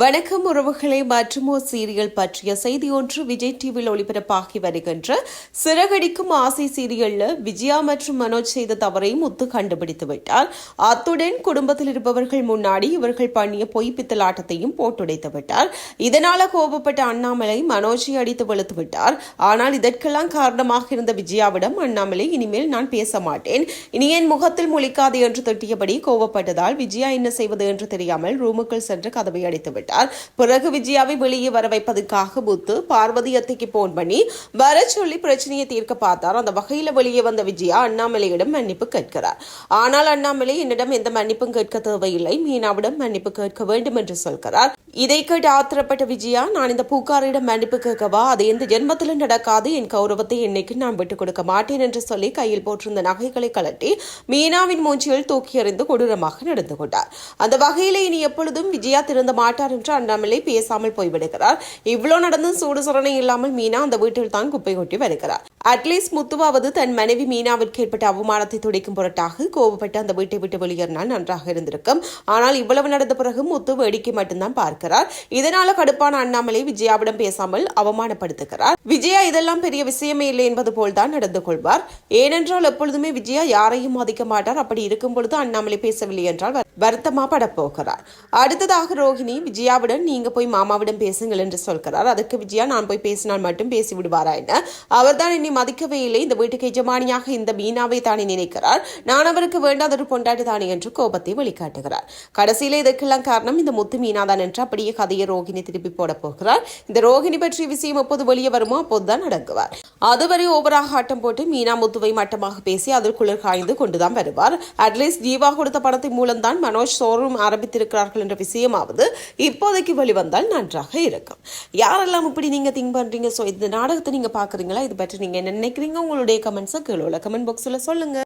வணக்கம் உறவுகளை மற்றும் ஒரு சீரியல் பற்றிய செய்தி ஒன்று விஜய் டிவியில் ஒளிபரப்பாகி வருகின்ற சிறகடிக்கும் ஆசை சீரியல்ல விஜயா மற்றும் மனோஜ் செய்த தவறை முத்து கண்டுபிடித்து விட்டார். அத்துடன் குடும்பத்தில் இருப்பவர்கள் முன்னாடி இவர்கள் பண்ணிய பொய் பித்தலாட்டத்தையும் போட்டுடைத்து விட்டார். இதனால கோபப்பட்ட அண்ணாமலை மனோஜை அடித்து வெளுத்து விட்டார். ஆனால் இதற்கெல்லாம் காரணமாக இருந்த விஜயாவிடம் அண்ணாமலை இனிமேல் நான் பேச மாட்டேன். இனி என் முகத்தில் முழிக்காது என்று திட்டியபடி கோபப்பட்டதால் விஜயா என்ன செய்வது என்று தெரியாமல் ரூமுக்குள் சென்று கதவை அடைத்து விட்டார். பிறகு விஜயாவை வெளியே வர வைப்பதற்காக புத்து பார்வதி அத்தைக்கு போன் பண்ணி வர சொல்லி பிரச்சனையை தீர்க்க பார்த்தார் அந்த வகையில வெளியே வந்த விஜயா அண்ணாமலையிடம் மன்னிப்பு கேட்கிறார். ஆனால் அண்ணாமலை என்னிடம் எந்த மன்னிப்பும் கேட்க தேவையில்லை. மீனாவிடம் மன்னிப்பு கேட்க வேண்டும் என்று சொல்கிறார். இதை கேட்டு ஆத்திரப்பட்ட விஜயா நான் இந்த பூக்காரிடம் மன்னிப்பு கேட்கவா? அது எந்த ஜென்மத்திலும் நடக்காது. என் கௌரவத்தை என்னைக்கு நான் விட்டுக் கொடுக்க மாட்டேன் என்று சொல்லி கையில் போட்டிருந்த நகைகளை கலட்டி மீனாவின் மூஞ்சியில் தூக்கி எறிந்து கொடூரமாக நடந்து கொண்டார். அந்த வகையிலே இனி எப்பொழுதும் விஜயா திறந்து மாட்டார் என்று அண்ணாமலை பேசாமல் போய்விடுகிறார். இவ்வளோ நடந்தும் சூடு சுரணை இல்லாமல் மீனா அந்த வீட்டில் தான் குப்பை கொட்டி வருகிறார். அட்லீஸ்ட் முத்துவாவது தன் மனைவி மீனாவிற்கு ஏற்பட்ட அவமானத்தை துடைக்கும் பொருட்டாக கோபப்பட்டு அந்த வீட்டை விட்டு வெளியேறினால் நன்றாக இருந்திருக்கும். ஆனால் இவ்வளவு நடந்த பிறகு முத்து வேடிக்கை மட்டும்தான் பார்க்க பார்க்கிறார். இதனால கடுப்பான அண்ணாமலை விஜயாவிடம் பேசாமல் அவமானப்படுத்துகிறார். விஜயா இதெல்லாம் பெரிய விஷயமே இல்லை என்பது போல்தான் நடந்து கொள்வார். ஏனென்றால் எப்பொழுதுமே விஜயா யாரையும் மதிக்க மாட்டார். அப்படி இருக்கும் பொழுது அண்ணாமலை பேசவில்லை என்றால் வருத்தமா படப்போகிறார். அடுத்ததாக ரோஹிணி விஜயாவுடன் நீங்க போய் மாமாவிடம் பேசுங்கள் என்று சொல்கிறார். அதுக்கு விஜயா நான் போய் பேசினால் மட்டும் பேசி விடுவாரா என்ன அவர்தான் என்னை மதிக்கவே இல்லை. இந்த வீட்டுக்கு எஜமானியாக இந்த மீனாவை தானே நினைக்கிறார். நான் அவருக்கு வேண்டாத ஒரு பொண்டாட்டி தானே என்று கோபத்தை வெளிக்காட்டுகிறார். கடைசியில இதற்கெல்லாம் காரணம் இந்த முத்து மீனா தான் என்று அப்படியே கதையை ரோகிணி திருப்பி போட போகிறார் இந்த ரோகிணி பற்றிய விஷயம் எப்போது வெளியே வருமோ அப்போதுதான் நடக்குவார் அதுவரை ஓவராக ஆட்டம் போட்டு மீனா முத்துவை மட்டமாக பேசி அதற்குள்ளர் காய்ந்து கொண்டுதான் வருவார். அட்லீஸ்ட் ஜீவா கொடுத்த பணத்தின் மூலம்தான் மனோஜ் ஷோரூம் ஆரம்பித்திருக்கிறார்கள் என்ற விஷயமாவது இப்போதைக்கு வெளிவந்தால் நன்றாக இருக்கும். யாரெல்லாம் இப்படி நீங்க திங்க் பண்றீங்க? ஸோ இந்த நாடகத்தை நீங்க பாக்குறீங்களா இது பற்றி நீங்க என்ன நினைக்கிறீங்க? உங்களுடைய கமெண்ட்ஸை கீழே உள்ள கமெண்ட் பாக்ஸ்ல சொல்லுங்க.